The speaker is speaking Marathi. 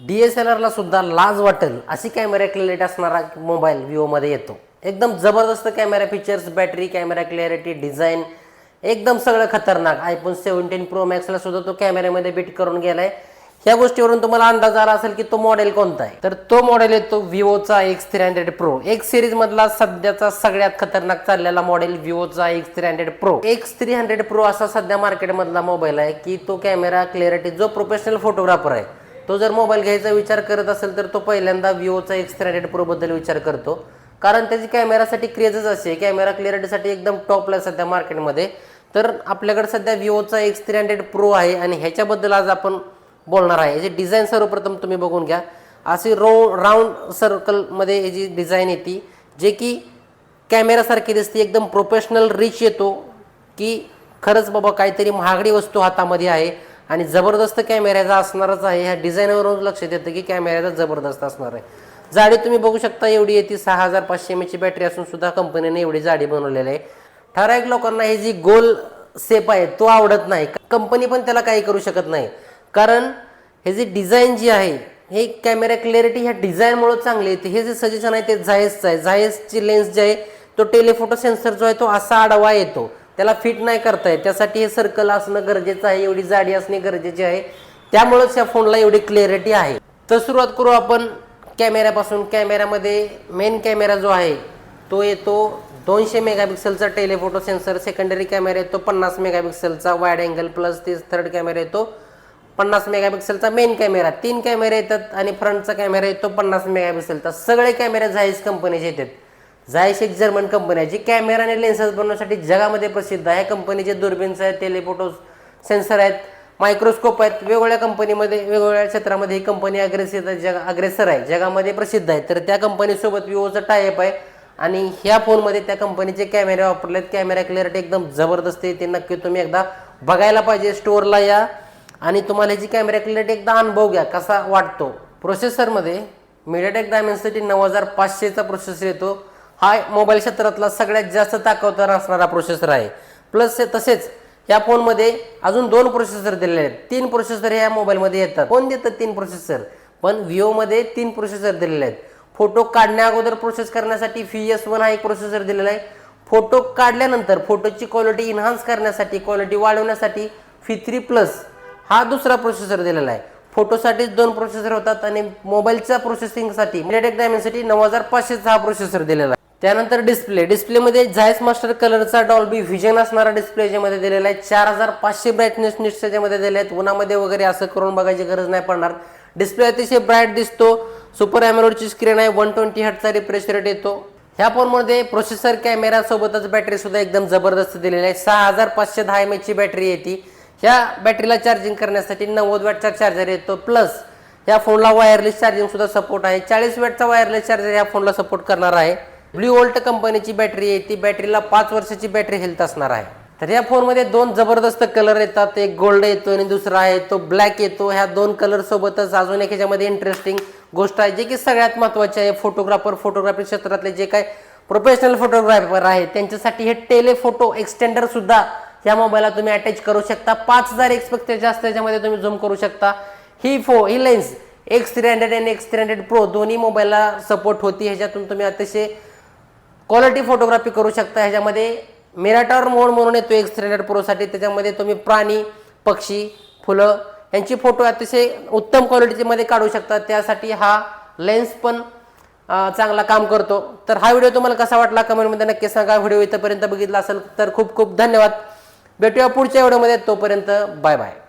डी एस एल आरला सुद्धा लाज वाटेल अशी कॅमेरा क्लिअरिटी असणारा मोबाईल विवोमध्ये येतो. एकदम जबरदस्त camera features battery camera clarity design एकदम सगळं खतरनाक. आयफोन सेव्हन्टीन प्रो मॅक्सला सुद्धा तो कॅमेऱ्यामध्ये बीट करून गेलाय. ह्या गोष्टीवरून तुम्हाला अंदाज आला असेल की तो मॉडेल कोणता आहे? तर तो मॉडेल येतो विवोचा X three hundred pro X series मधला सध्याचा सगळ्यात खतरनाक चाललेला मॉडेल विवोचा X three hundred pro X three hundred pro असा सध्या मार्केटमधला मोबाईल आहे की तो कॅमेरा क्लिअरिटी जो प्रोफेशनल फोटोग्राफर आहे तो जर मोबाईल घ्यायचा विचार करत असेल तर तो पहिल्यांदा विवोचा एक्स थ्री हंड्रेड विचार करतो. कारण त्याची कॅमेरासाठी क्रेजच असे कॅमेरा क्लिअरिटीसाठी एकदम टॉपला सध्या मार्केटमध्ये तर आपल्याकडे सध्या विवोचा एक्स थ्री हंड्रेड प्रो आहे आणि ह्याच्याबद्दल आज आपण बोलणार आहे. याची डिझाईन सर्वप्रथम तुम्ही बघून घ्या. अशी रो राऊंड सर्कलमध्ये याची डिझाईन येते जे की कॅमेरासारखी दिसते एकदम प्रोफेशनल रिच येतो की खरंच बाबा काहीतरी महागडी वस्तू हातामध्ये आहे. आणि जबरदस्त कॅमेऱ्याचा असणारच आहे. ह्या डिझाईनवरून लक्षात येतं की कॅमेऱ्याचा जबरदस्त असणार आहे. जाडी तुम्ही बघू शकता एवढी येते. सहा हजार पाचशे एम ची बॅटरी असून सुद्धा कंपनीने एवढी जाडी बनवलेली आहे. ठराविक लोकांना ही जी गोल सेप आहे तो आवडत नाही. कंपनी पण त्याला काही करू शकत नाही. कारण हे जी डिझाईन जी आहे हे कॅमेरा क्लॅरिटी ह्या डिझाईनमुळे चांगली येते. हे जे सजेशन आहे ते झायसचं आहे झायसची लेन्स जे आहे तो टेलिफोटो सेन्सर जो आहे तो असा आडवा येतो. त्याला फिट नाही करता येत. त्यासाठी हे सर्कल असणं गरजेचं आहे. एवढी जाडी असणे गरजेचे आहे. त्यामुळेच या फोनला एवढी क्लिअरिटी आहे. तर सुरुवात करू आपण कॅमेऱ्यापासून. कॅमेऱ्यामध्ये मेन कॅमेरा जो आहे तो येतो दोनशे मेगापिक्सेलचा टेलिफोटो सेन्सर सेकंडरी कॅमेरा येतो पन्नास मेगापिक्सेलचा वाईड अँगल प्लस ते थर्ड कॅमेरा येतो पन्नास मेगापिक्सेलचा मेन कॅमेरा तीन कॅमेरे येतात आणि फ्रंटचा कॅमेरा येतो पन्नास मेगापिक्सेलचा सगळे कॅमेरे झायस कंपनीचे येतात. झायस एक जर्मन कंपनी आहे जी कॅमेरा आणि लेन्सेस बनवण्यासाठी जगामध्ये प्रसिद्ध आहे. कंपनीचे दुर्बीन्स आहेत टेलिफोटो सेन्सर आहेत मायक्रोस्कोप आहेत वेगवेगळ्या कंपनीमध्ये वेगवेगळ्या क्षेत्रामध्ये ही कंपनी अग्रेसिव्ह जग अग्रेसर आहे जगामध्ये प्रसिद्ध आहे. तर त्या कंपनीसोबत विवोचं टायअप आहे आणि ह्या फोनमध्ये त्या कंपनीचे कॅमेरे वापरलेत. कॅमेरा क्लिअरिटी एकदम जबरदस्त आहे. ते नक्की तुम्ही एकदा बघायला पाहिजे स्टोअरला या आणि तुम्हाला ह्याची कॅमेरा क्लिअरिटी एकदा अनुभव घ्या कसा वाटतो. प्रोसेसरमध्ये मिडियाटेक डायमेन्सिटी नऊ हजार पाचशेचा प्रोसेसर येतो. हा मोबाईल क्षेत्रातला सगळ्यात जास्त ताकदवर असणारा प्रोसेसर आहे. प्लस तसेच या फोनमध्ये अजून दोन प्रोसेसर दिलेले आहेत. तीन प्रोसेसर ह्या मोबाईलमध्ये येतात. कोण देतं तीन प्रोसेसर पण विवोमध्ये तीन प्रोसेसर दिलेले आहेत. फोटो काढण्या अगोदर प्रोसेस करण्यासाठी व्ही एस वन हा एक प्रोसेसर दिलेला आहे. फोटो काढल्यानंतर फोटोची क्वालिटी इन्हान्स करण्यासाठी क्वालिटी वाढवण्यासाठी फी थ्री प्लस हा दुसरा प्रोसेसर दिलेला आहे. फोटोसाठीच दोन प्रोसेसर होतात आणि मोबाईलच्या प्रोसेसिंगसाठी मिडियाटेक डायमेन्सिटी नऊ हजार पाचशेचा हा प्रोसेसर दिलेला आहे. त्यानंतर डिस्प्ले डिस्प्लेमध्ये झायस मास्टर कलरचा डॉल्बी व्हिजन असणारा डिस्प्ले याच्यामध्ये दिलेला आहे. चार हजार पाचशे ब्राईटनेस निट्स त्याच्यामध्ये दिले आहेत. उन्हामध्ये वगैरे असं करून बघायची गरज नाही पडणार. डिस्प्ले अतिशय ब्राईट दिसतो. सुपर ॲमरोडची स्क्रीन आहे. वन ट्वेंटी हटचा रिफ्रेश रेट येतो. ह्या फोनमध्ये प्रोसेसर कॅमेरासोबतच बॅटरी सुद्धा एकदम जबरदस्त दिलेली आहे. सहा हजार पाचशे दहा एम एचची बॅटरी येते. ह्या बॅटरीला चार्जिंग करण्यासाठी नव्वद वॅटचा चार्जर येतो. प्लस ह्या फोनला वायरलेस चार्जिंग सुद्धा सपोर्ट आहे. चाळीस वॅटचा वायरलेस चार्जर ह्या फोनला सपोर्ट करणार आहे. ब्ल्यू वोल्ट कंपनीची बॅटरी आहे ती बॅटरीला पाच वर्षाची बॅटरी हेल्थ असणार आहे. तर या फोनमध्ये दोन जबरदस्त कलर येतात एक गोल्ड येतो आणि दुसरा आहे तो ब्लॅक येतो. ह्या दोन कलर सोबतच अजून एक ह्याच्यामध्ये इंटरेस्टिंग गोष्ट आहे जे की सगळ्यात महत्त्वाचे आहे फोटोग्राफर फोटोग्राफी क्षेत्रातले जे काही प्रोफेशनल फोटोग्राफर आहे त्यांच्यासाठी हे टेलेफोटो एक्सटेंडर सुद्धा या मोबाईलला तुम्ही अटॅच करू शकता. पाच हजार एक्सपेक्षा जास्त त्याच्यामध्ये तुम्ही झूम करू शकता. ही फो ही लेन्स एक्स थ्री हंड्रेड आणि एक्स थ्री हंड्रेड प्रो दोन्ही मोबाईलला सपोर्ट होती. ह्याच्यातून तुम्ही अतिशय क्वालिटी फोटोग्राफी करू शकता. ह्याच्यामध्ये मिराटावर मोड म्हणून येतो एक्स थ्री हंड्रेड प्रोसाठी त्याच्यामध्ये तुम्ही प्राणी पक्षी फुलं यांची फोटो अतिशय उत्तम क्वालिटीमध्ये काढू शकता. त्यासाठी हा लेन्स पण चांगला काम करतो. तर हा व्हिडिओ तुम्हाला कसा वाटला कमेंटमध्ये नक्की सांगा. व्हिडिओ इथंपर्यंत बघितला असेल तर खूप खूप धन्यवाद. भेटूया पुढच्या व्हिडिओमध्ये तोपर्यंत बाय बाय